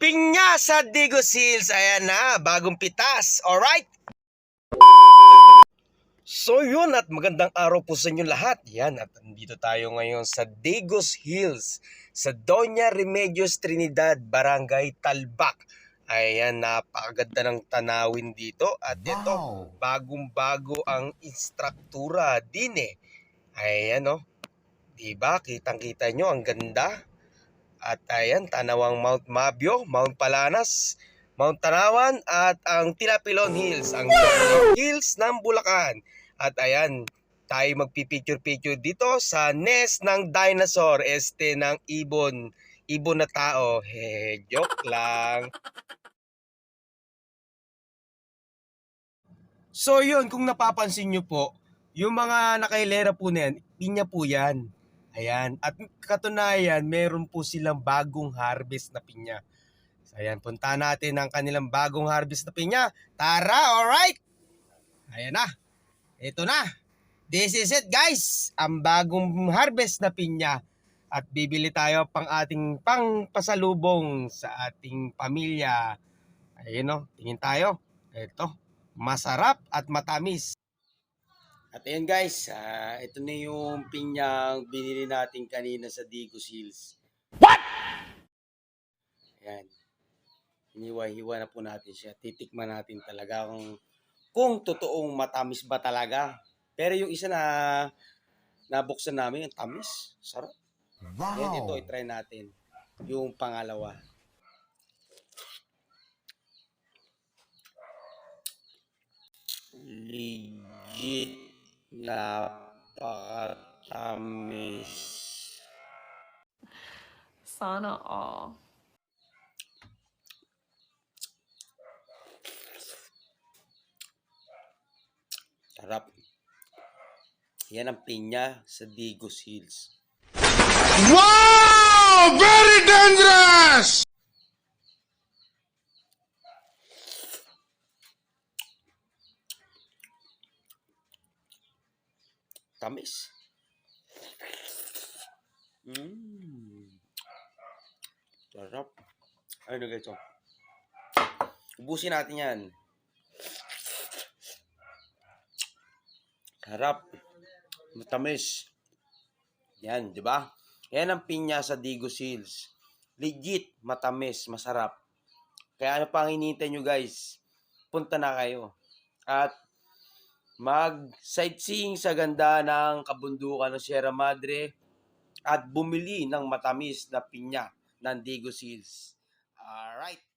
Pinya sa Digos Hills. Ayan na, bagong pitas. Alright? So yun at magandang araw po sa inyo lahat. Yan at nandito tayo ngayon sa Digos Hills sa Doña Remedios Trinidad, Barangay Talbak. Ayan, napakaganda ng tanawin dito. At ito, Wow. bagong-bago ang instruktura din eh. Ayan oh. Diba? Kitang-kita nyo, ang ganda. At ayan, tanawang Mount Mabio, Mount Palanas, Mount Tanawan, at ang Tilapilon Hills, ang hills ng Bulacan. At ayan, tayo magpipicture-picture dito sa nest ng dinosaur, este ng ibon, ibon na tao. He, joke lang. So yun, kung napapansin nyo po, yung mga nakailera po na yan, pinya po yan. Ayan. At katunayan, meron po silang bagong harvest na pinya. Ayan, punta natin ang kanilang bagong harvest na pinya. Tara, alright! Ayan na. Ito na. This is it guys. Ang bagong harvest na pinya. At bibili tayo pang ating pang pasalubong sa ating pamilya. Ayun o, tingin tayo. Ito, masarap at matamis. At ayun guys, ah, ito na yung pinyang binili natin kanina sa Digos Hills. What? Ayan. Hiniwa-hiwa na po natin siya. Titikman natin talaga kung, kung totoong matamis ba talaga. Pero yung isa na nabuksan namin, yung tamis. Sarap. Ayan, ito, Wow. itry natin. Yung pangalawa. Legit napakatamis. Sana all. Sarap. Yan ang pinya sa Digos Hills. Wow! Tamis. Mmm. Sarap. Ano guys ito? Ubusin natin yan. Sarap. Matamis. Yan, di ba? Yan ang pinya sa Digos Hills. Legit, matamis, masarap. Kaya ano pa ang hinihintay nyo guys? Punta na kayo. At mag sightseeing sa ganda ng kabundukan ng Sierra Madre at bumili ng matamis na pinya ng Digos Hills. Alright.